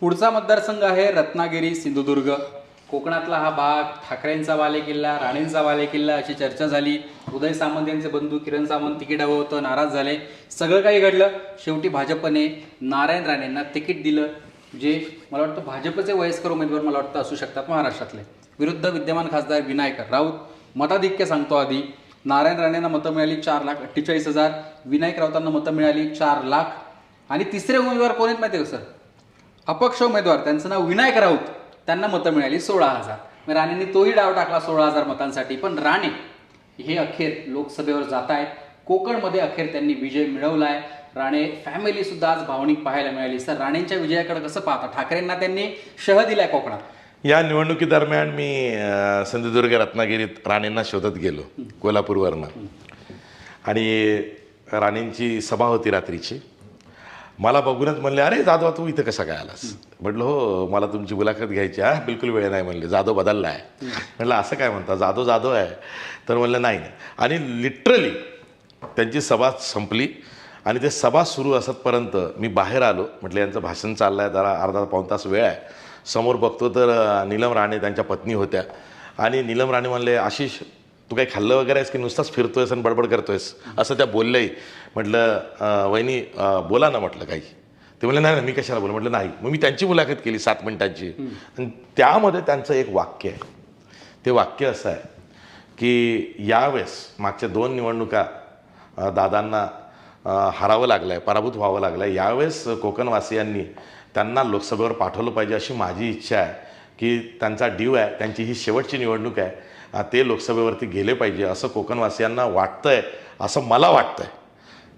पुढचा मतदारसंघ आहे रत्नागिरी सिंधुदुर्ग. कोकणातला हा भाग ठाकरेंचा बालेकिल्ला राणेंचा बालेकिल्ला अशी चर्चा झाली. उदय सामंत यांचे बंधू किरण सामंत तिकीट हवं होतं नाराज झाले. सगळं काही घडलं. शेवटी भाजपने नारायण राणेंना तिकीट दिलं. जे मला वाटतं भाजपचे वयस्कर उमेदवार मला वाटतं असू शकतात महाराष्ट्रातले. विरुद्ध विद्यमान खासदार विनायक राऊत. मताधिक्य सांगतो आधी. नारायण राणेंना मतं मिळाली चार लाख अठ्ठेचाळीस हजार. विनायक राऊतांना मतं मिळाली चार लाख. आणि तिसरे उमेदवार कोण आहेत माहिती आहे सर? अपक्ष उमेदवार त्यांचं नाव विनायक राऊत त्यांना मतं मिळाली सोळा हजार. मग राणेंनी तोही डाव टाकला सोळा हजार मतांसाठी. पण राणे हे अखेर लोकसभेवर जात आहेत. कोकणमध्ये अखेर त्यांनी विजय मिळवलाय. राणे फॅमिली सुद्धा आज भावनिक पाहायला मिळाली. सर राणेंच्या विजयाकडे कसं पाहता? ठाकरेंना त्यांनी शह दिलाय कोकणात. या निवडणुकीदरम्यान मी सिंधुदुर्ग रत्नागिरीत राणेंना शोधत गेलो कोल्हापूरवरनं. आणि राणेंची सभा होती रात्रीची. मला बघूनच म्हणले अरे जाधव तू इथं कसा काय आलास? म्हटलं हो मला तुमची मुलाखत घ्यायची हा बिलकुल वेळ नाही म्हणले. जाधव बदलला आहे म्हटलं असं काय म्हणता? जाधव जाधव आहे. तर म्हणलं नाही आणि लिटरली त्यांची सभा संपली आणि ते सभा सुरू असतपर्यंत मी बाहेर आलो. म्हटलं यांचं भाषण चाललं आहे जरा अर्धा पाऊण तास वेळ आहे. समोर बघतो तर नीलम राणे त्यांच्या पत्नी होत्या. आणि नीलम राणे म्हणले आशिष तू काही खाल्लं वगैरे आहेस की नुसताच फिरतोयस आणि बडबड करतोयस? असं त्या बोललंही म्हटलं "अ, वहिनी बोला ना म्हटलं काही. ते म्हणले नाही नाही मी कशाला बोल? म्हटलं नाही. मग मी त्यांची मुलाखत केली सात मिनिटांची. आणि त्यामध्ये त्यांचं एक वाक्य आहे. ते वाक्य असं आहे की यावेळेस मागच्या दोन निवडणुका दादांना हरावं लागलं आहे पराभूत व्हावं लागलं आहे यावेळेस कोकणवासियांनी त्यांना लोकसभेवर पाठवलं पाहिजे अशी माझी इच्छा आहे की त्यांचा ड्यू आहे त्यांची ही शेवटची निवडणूक आहे. ते लोकसभेवरती गेले पाहिजे असं कोकणवासियांना वाटतं आहे असं मला वाटतं आहे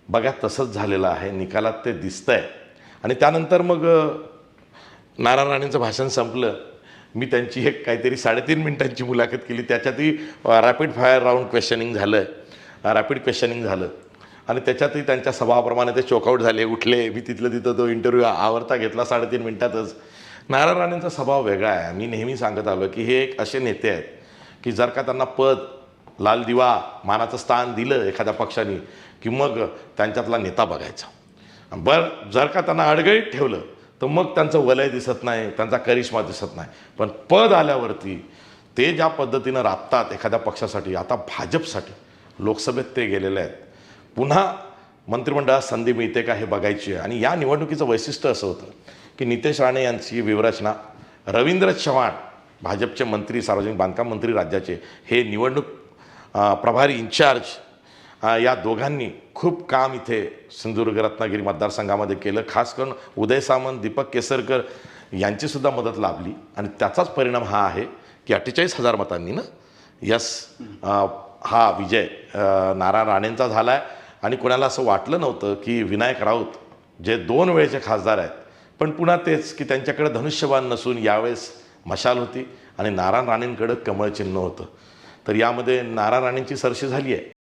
बघा तसंच झालेलं आहे निकालात ते दिसतं आहे आणि त्यानंतर मग नारायण राणेंचं भाषण संपलं. मी त्यांची एक काहीतरी साडेतीन मिनिटांची मुलाखत केली. त्याच्यातही रॅपिड फायर राऊंड क्वेश्चनिंग झालं. रॅपिड क्वेश्चनिंग झालं. आणि त्याच्यातही त्यांच्या स्वभावाप्रमाणे ते चोकआउट झाले उठले. मी तिथलं तिथं तो इंटरव्ह्यू आवरता घेतला साडेतीन मिनिटातच. नारायण राणेंचा स्वभाव वेगळा आहे. मी नेहमी सांगत आलो की हे एक असे नेते आहेत. की जर का त्यांना पद लाल दिवा मानाचं स्थान दिलं एखाद्या पक्षाने की मग त्यांच्यातला नेता बघायचा. बरं जर का त्यांना अडगळीत ठेवलं तर मग त्यांचं वलय दिसत नाही त्यांचा करिश्मा दिसत नाही. पण पद आल्यावरती ते ज्या पद्धतीनं राबतात एखाद्या पक्षासाठी आता भाजपसाठी लोकसभेत ते गेलेले आहेत. पुन्हा मंत्रिमंडळात संधी मिळते का हे बघायची आहे. आणि या निवडणुकीचं वैशिष्ट्य असं होतं की नितेश राणे यांची विवरचना रवींद्र चव्हाण भाजपचे मंत्री सार्वजनिक बांधकाम मंत्री राज्याचे हे निवडणूक प्रभारी इन्चार्ज या दोघांनी खूप काम इथे सिंधुदुर्ग रत्नागिरी मतदारसंघामध्ये केलं. खास करून उदय सामंत दीपक केसरकर यांचीसुद्धा मदत लाभली. आणि त्याचाच परिणाम हा आहे की अठ्ठेचाळीस हजार मतांनी ना यस हा विजय नारायण राणेंचा झाला आहे आणि कोणाला असं वाटलं नव्हतं की विनायक राऊत जे दोन वेळेचे खासदार आहेत पण पुन्हा तेच की त्यांच्याकडे धनुष्यबाण नसून यावेळेस मशाल होती आणि नारायण राणेंकडं कमळ चिन्ह होतं. तर यामध्ये नारायण राणेंची सरशी झाली आहे.